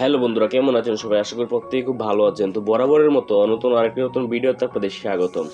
Hello বন্ধুরা, কেমন আছেন সবাই? আশা করি প্রত্যেকে খুব ভালো আছেন। তো বরাবরের মতো নতুন আরেকটি নতুন ভিডিওতে আপনাদের স্বাগতম।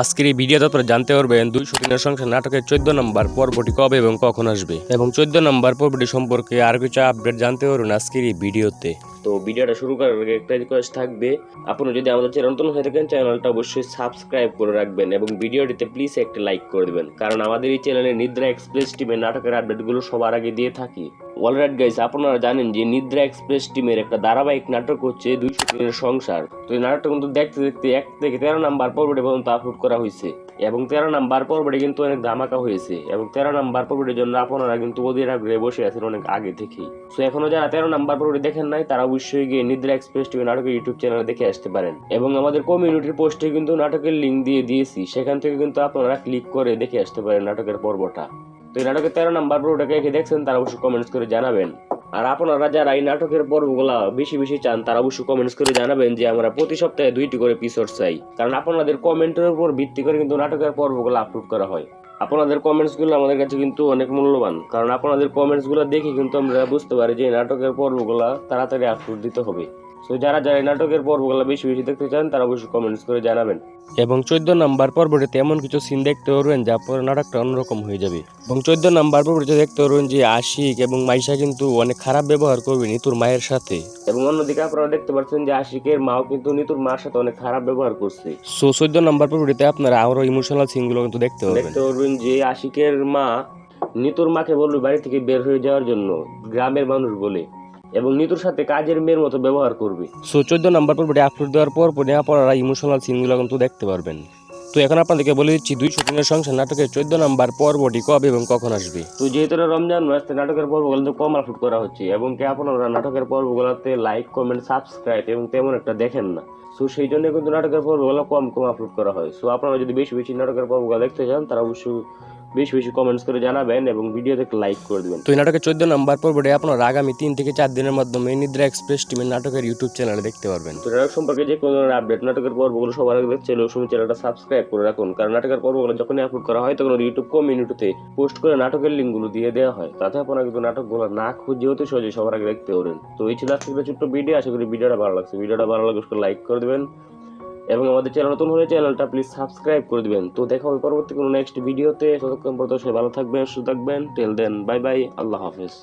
আজকের এই ভিডিওতে আপনারা জানতে পারবেন দুইশো দিনের সংসার নাটকের চোদ্দ নম্বর পর্বটি কবে এবং কখন আসবে। এবং চোদ্দ নম্বর পর্বটি সম্পর্কে আর কিছু আপডেট জানতে পারবেন আজকের এই ভিডিওতে। তো ভিডিওটা শুরু করার আগে একটা রিকোয়েস্ট থাকবে। আপনারা যদি আমাদের চ্যানেল নতুন হয়ে থাকেন চ্যানেলটা অবশ্যই সাবস্ক্রাইব করে রাখবেন এবং ভিডিওটিতে প্লিজ একটা লাইক করে দেবেন। কারণ আমাদের এই চ্যানেলে নিদ্রা এক্সপ্রেস টিমের নাটকের আপডেটগুলো সবার আগে দিয়ে থাকি। অলরাইট গাইস আপনারা জানেন যে নিদ্রা এক্সপ্রেস টিমের একটা ধারাবাহিক নাটক হচ্ছে দুইশো দিনের সংসার। তো এই নাটকটা কিন্তু দেখতে দেখতে এক থেকে তেরো নাম্বার পর্বটি পর্যন্ত আপলোড করা হয়েছে। এবং তেরো নাম্বার পর্বটি কিন্তু অনেক ধামাকা হয়েছে। এবং তেরো নাম্বার পর্বটির জন্য আপনারা কিন্তু ওদের আগ্রহে বসে আছেন অনেক আগে থেকেই। তো এখনও যারা তেরো নাম্বার পর্বটি দেখেন নাই, তারা অবশ্যই গিয়ে নিদ্রা এক্সপ্রেস টিভি নাটকের ইউটিউব চ্যানেলে দেখে আসতে পারেন। এবং আমাদের কমিউনিটির পোস্টে কিন্তু নাটকের লিঙ্ক দিয়ে দিয়েছি। সেখান থেকে কিন্তু আপনারা ক্লিক করে দেখে আসতে পারেন নাটকের পর্বটা। তো এই নাটকের তেরো নাম্বার পর্বটাকে কে দেখছেন তারা অবশ্যই কমেন্টস করে জানাবেন। আর আপনারা যারা এই নাটকের পর্বগুলা বেশি বেশি চান, তারা অবশ্যই কমেন্টস করে জানাবেন যে আমরা প্রতি সপ্তাহে দুইটি করে এপিসোড চাই। কারণ আপনাদের কমেন্টের উপর ভিত্তি করে কিন্তু নাটকের পর্বগুলো আপলোড করা হয়। আপনাদের কমেন্টসগুলো আমাদের কাছে কিন্তু অনেক মূল্যবান। কারণ আপনাদের কমেন্টসগুলো দেখে কিন্তু আমরা বুঝতে পারি যে নাটকের পর্বগুলো তাড়াতাড়ি আপলোড দিতে হবে। তো যারা যারা নাটকের পর্বগুলো বেশি বেশি দেখতে চান তারা অবশ্যই কমেন্টস করে জানাবেন। এবং চোদ্দ নাম্বার পর্বটিতে এমন কিছু সিন দেখতে পারবেন যা পরে নাটকটা অন্যরকম হয়ে যাবে। এবং চোদ্দ নাম্বার পর্বটিতে দেখতে পারবেন যে আশিক এবং মাইশা কিন্তু অনেক খারাপ ব্যবহার করবে নিতুর মায়ের সাথে। এবং অন্যদিকে আপনারা দেখতে পাচ্ছেন যে আশিকের মাও কিন্তু নিতুর মার সাথে অনেক খারাপ ব্যবহার করছে। সো চোদ্দ নম্বর পর্বটিতে আপনারা আরও ইমোশনাল সিনগুলো কিন্তু দেখতে পারবেন। দেখতে পারবেন যে আশিকের মা নিতুর মাকে বলবে বাড়ি থেকে বের হয়ে যাওয়ার জন্য গ্রামের মানুষ বলে। এবং নিতুর সাথে কাজের মেয়ের মতো ব্যবহার করবে। সো চোদ্দ নম্বর পর্বটি আপলোড দেওয়ার পর আপনারা ইমোশনাল সিনগুলো কিন্তু দেখতে পারবেন। তো এখন আপনাদেরকে বলে দিচ্ছি দুইশো দিনের সংসার নাটকের চোদ্দ নম্বর পর্বটি কবে এবং কখন আসবে? তো যেহেতু রমজান মাস নাটকের পর্বগুলো কম আপলোড করা হচ্ছে। এবং কি আপনারা নাটকের পর্বগুলোতে লাইক কমেন্ট সাবস্ক্রাইব এবং তেমন একটা দেখেন না। সো সেই জন্য কিন্তু নাটকের পর্বগুলো কম কম আপলোড করা হয়। সো আপনারা যদি বেশি বেশি নাটকের পর্বগুলো দেখতে চান তারা অবশ্যই বেশি বেশি কমেন্টস করে জানাবেন এবং ভিডিওতে লাইক করে দেবেন। তো এই নাটকের চোদ্দ নম্বর পর্বটি আপনারা আগামী তিন থেকে চার দিনের মাধ্যমে নিদ্রা এক্সপ্রেস টিমের নাটকের ইউটিউব চ্যানেলে দেখতে পারবেন। তো নাটক সম্পর্কে যে কোনো ধরনের আপডেট নাটকের পর্বগুলো সবার আগে দেখতে চাইলে অবশ্যই চ্যানেলটা সাবস্ক্রাইব করে রাখুন। কারণ নাটকের পর্বগুলো যখনই আপলোড করা হয় তখন ইউটিউব কমিউনিটিতে পোস্ট করে নাটকের লিঙ্কগুলো দিয়ে দেওয়া হয়। তাতে আপনারা কিন্তু নাটকগুলো না খুঁজে হতে সহজে সবার আগে দেখতে পারেন। তো এই ছিল আজকে ছোট্ট ভিডিও আশা করি ভিডিওটা ভালো লাগছে। ভিডিওটা ভালো লাগলে লাইক করে দেবেন। এবং আমাদের চ্যানেল নতুন হলে চ্যানেলটা প্লিজ সাবস্ক্রাইব করে দিবেন। তো দেখা হবে পরবর্তী কোনো নেক্সট ভিডিওতে ততক্ষণ পর্যন্ত সবাই ভালো থাকবেন, সুস্থ থাকবেন। টেল দেন বাই বাই আল্লাহ হাফেজ।